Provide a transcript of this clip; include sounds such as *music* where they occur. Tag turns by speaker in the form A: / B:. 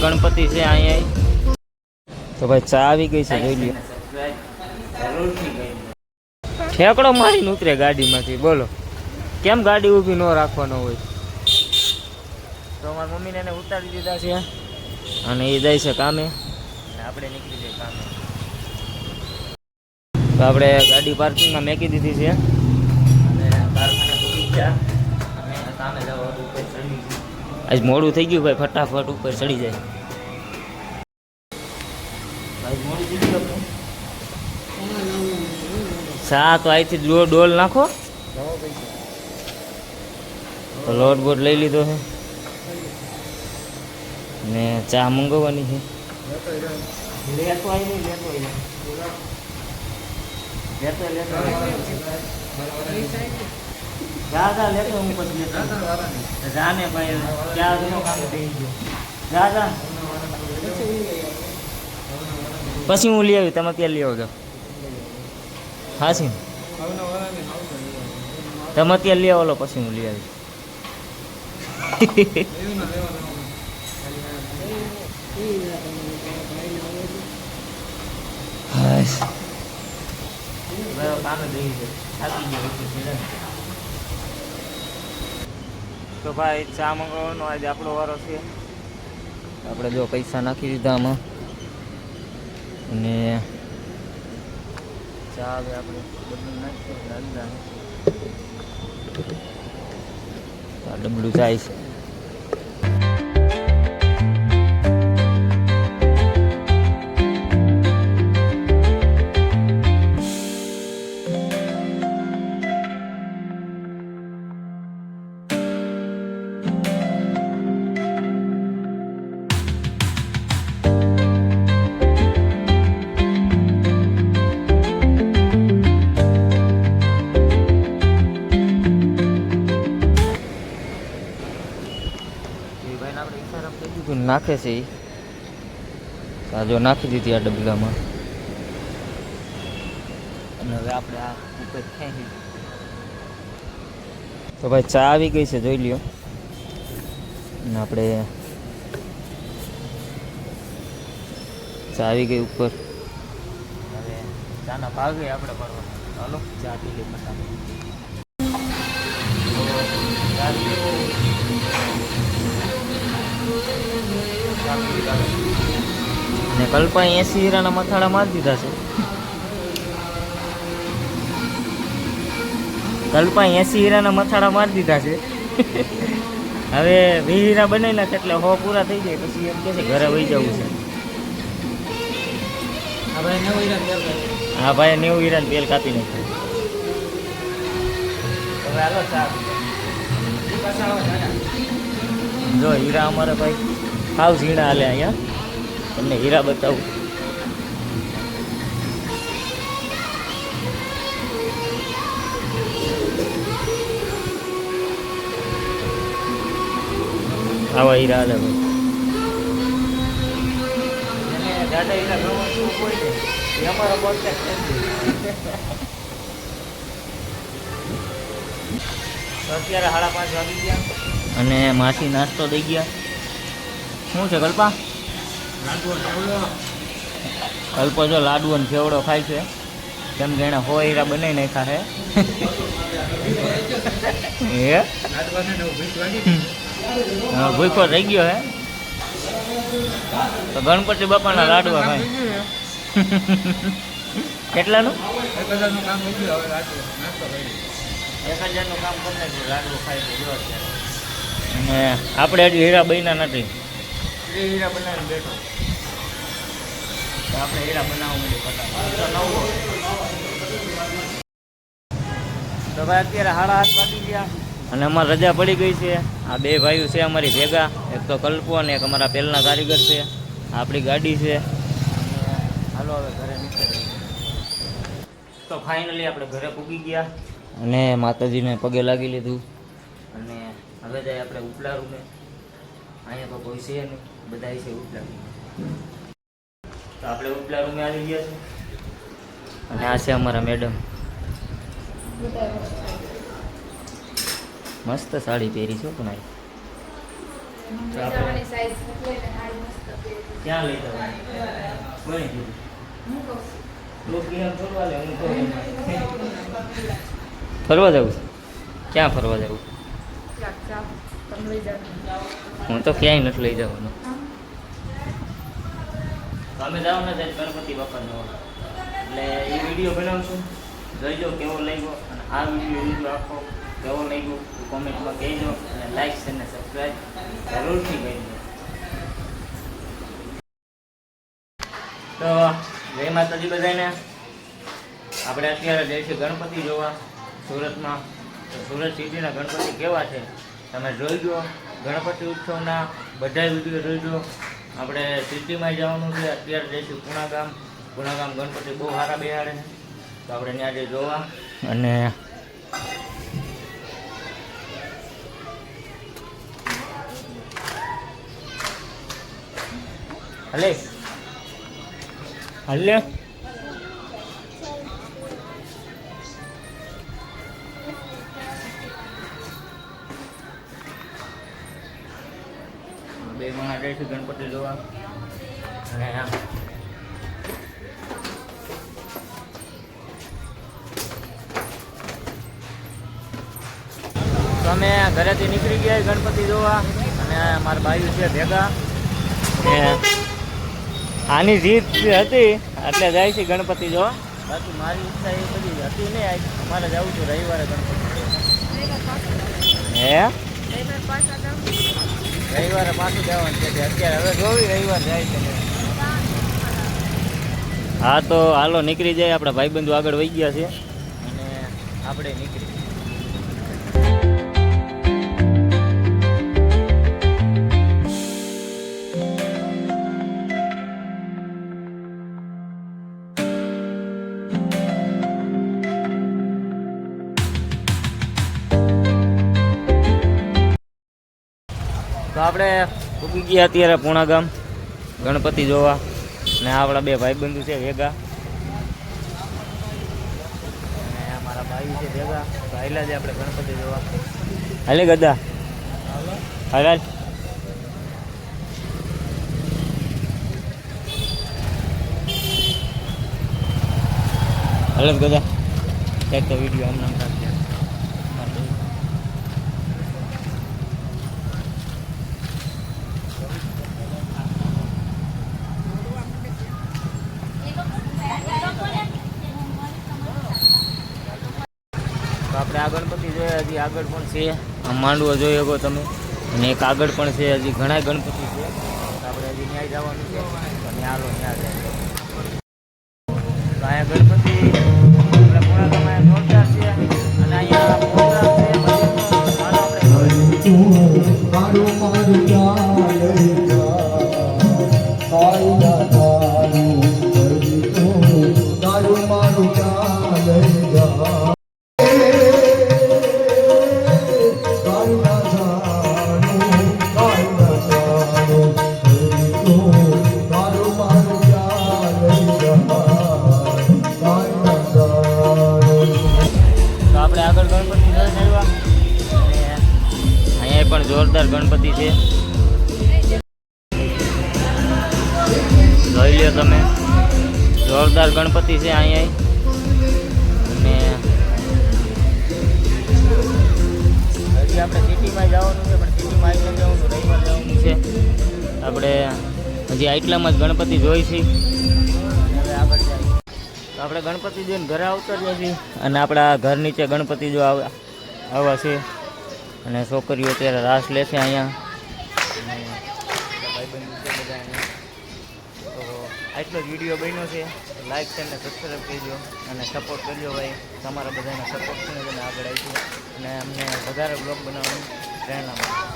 A: ગણપતિ છે અહીંયા. તો ભાઈ ચા આવી ગઈ છે જોઈ લ્યો. ઠેકડો મારીને ઉતરે ગાડીમાંથી બોલો. કેમ ગાડી ઊભી ન રાખવાનો હોય? તો મારી મમ્મીને એને ઉતારી દીધા છે. અને એ જાય છે કામે. આપણે નીકળી જઈએ કામે. તો આપણે ગાડી પાર્કિંગમાં મેકી દીધી છે. અને કારખાને આજ મોડું થઈ ગયું ભાઈ ફટાફટ ઉપર ચડી જાય. ભાઈ મોડું થઈ ગયું આપણે. ચા તો અહીંથી ડોલ ડોલ નાખો. તો લોટ બોટ લઈ લીધો છે. ને ચા મંગાવવાની છે. લેતો આવી નહીં લેતો આવી લેતો લેતો જા લે લેતો હું પછી લેતો જા ને ભાઈ ક્યાં ઘણો કામ થઈ ગયો. જા જા પછી હું લઈ આવી તમે ત્યાં લઈ આવજો? હા સી તમે ત્યાં લઈ આવો પછી હું લઈ આવી હા છે. થાકી ગયો એટલે છે ને. તો ભાઈ ચા મંગાવવાનો આજે આપણો વારો છે. આપણે જો પૈસા નાખી દીધા આમાં. અને ચા હવે આપણે ડબલું નાખીએ લાગી ડબલું જાય છે. નાખે છે જો નાખી દીધી આ ડબલામાં. અને હવે આપણે આ ઉપર ખેંચી તો ભાઈ ચા આવી ગઈ છે જોઈ લ્યો. અને આપણે ચા આવી ગઈ ઉપર. હવે ચાના ભાગે આપણે ભરવાના. ચાલો ચા પી લઈ અને કલ્પા એસી હીરાના મથાળા મારી દીધા છે. કલ્પા એસી હીરાના મથાળા મારી દીધા છે. હવે વી હીરા બનાવી નાખે એટલે હો પૂરા થઈ જાય પછી એમ કે છે ઘરે વહી જવું છે. હા ભાઈ નેવું હીરાને બેલ કાપી હવે જો હીરા અમારે ભાઈ હાવ ઝીણા હાલે અહીંયા. તમને હીરા બતાવું. આવા હીરા હાલે ભાઈ દાદા હીરા શું કોઈ ને અમારો કોન્ટેક્ટ અને માસી નાસ્તો દઈ ગયા. શું છે કલ્પા? કલ્પો જો લાડુ અને ફેવડો ખાય છે. કેમ કે એને હો હીરા બનાવી નાખ્યા હે? હા, ભૂખો થઈ ગયો હે. તો ગણપતિ બાપાના લાડવા ખાય. *laughs* કેટલાનું? એક હજારનું કામ કરી નાખ્યું લાડવો ખાય છે જો અત્યારે. અને આપણે હજી હીરા બન્યા નથી. એ હીરા બનાવીને બેઠો. આપણે હીરા બનાવવા ફટાફટ. તો ભાઈ અત્યારે સાડા હાથ વાગી ગયા. અને અમારે રજા પડી ગઈ છે. આ બે ભાઈઓ છે અમારી ભેગા. એક તો કલ્પો અને એક અમારા પહેલાના કારીગર છે. આપણી ગાડી છે. હાલો હવે ઘરે નીકળી તો ફાઇનલી આપણે ઘરે પૂગી ગયા. અને માતાજીને પગે લાગી લીધું. અને હવે જાય આપણે ઉપલા રૂમે. અહીંયા તો કોઈ છે નહીં. બધા છે ઉપલા. તો આપણે ઉપલા રૂમે આવી ગયા છે. અને આ છે અમારા મેડમ. મસ્ત સાડી પહેરી છો પણ. ક્યાં લઈ જવાનું? ફરવા જવું ક્યાં ફરવા જવું?
B: જાઓ, લઈ જાઓ.
A: હું તો ક્યાંય નથી લઈ જવાનો. તમે જાવ ને ત્યાં ગણપતિ બાપાનો એટલે એ વીડિયો બનાવશું. જોઈજો કેવો લાગ્યો અને આ વીડિયો આખો કેવો લાગ્યો ગયો કોમેન્ટમાં કહેજો અને લાઈક અને સબસ્ક્રાઈબ જરૂરથી કરજો. તો જય માતાજી બધાને. આપણે અત્યારે જઈશું ગણપતિ જોવા સુરતમાં. તો સુરત સિટીના ગણપતિ કેવા છે? તમે જોઈજો ગણપતિ ઉત્સવના બધા વીડિયો જોઈજો આપણે સિટીમાં જવાનું છે, અત્યારે જઈશું પૂણા ગામ પૂણા ગામ ગણપતિ બહુ સારા બેહાડે છે. તો આપણે ત્યાં જઈ જોવા. અને હલે. હલે. બે માણસ જઈશું ગણપતિ જોવા. અને અમે ઘરેથી નીકળી ગયા ગણપતિ જોવા અને મારા ભાઈ છે ભેગા. ને આની જીત હતી એટલે જાય છે ગણપતિ જોવા. બાકી મારી ઈચ્છા એ બધી હતી નહીં આજ અમારે જવું છું રવિવારે ગણપતિ. હે?
B: રવિવાર પાછા
A: જવાનું છે અત્યારે હવે જોવી રવિવાર જાય છે. હા તો હાલો નીકળી જાય આપણા ભાઈબંધો આગળ વહી ગયા છે અને આપણે નીકળી તો આપણે ઉગી ગયા અત્યારે પૂણા ગામ, ગણપતિ જોવા. ને આપણા બે ભાઈબંધુ છે ભેગા. અને અમારા ભાઈ છે ભેગા. હાલ્યા છે આપણે ગણપતિ જોવા. હાલે ગદા હાલ. હાલ. ગદા એક તો વીડિયો આમ નામ રાખજે તો આપણે આ ગણપતિ આગળ પણ છે. માંડવો જોઈ શકો તમે. અને એક આગળ પણ છે, હજી ઘણા ગણપતિ છે. આપણે હજી ન્યાય જવાનું છે. અને આલો ન્યાય જાય અહીંયા ગણપતિ, આપણે પૂણા જોરદાર છે. અને અહીંયા પ્રોગ્રામ છે જોરદાર ગણપતિ છે. જોઈ લ્યો તમે. જોરદાર ગણપતિ છે અહીંયા. અને હજી આપણે હજી આટલામાં જ ગણપતિ જોઈ છે આપણે ગણપતિ જોઈને ઘરે આવતા જ નથી. અને આપણા ઘર નીચે ગણપતિ જો આવા છે. અને છોકરીઓ અત્યારે રાસ લે છે અહીંયા. આટલો જ વીડિયો બન્યો છે. લાઈક છે અને સબસ્ક્રાઈબ કરજો અને સપોર્ટ કરજો ભાઈ. તમારા બધાના સપોર્ટ છે ને આગળ આવીશું અને અમને વધારે બ્લોગ બનાવવાની પ્રેરણા મળે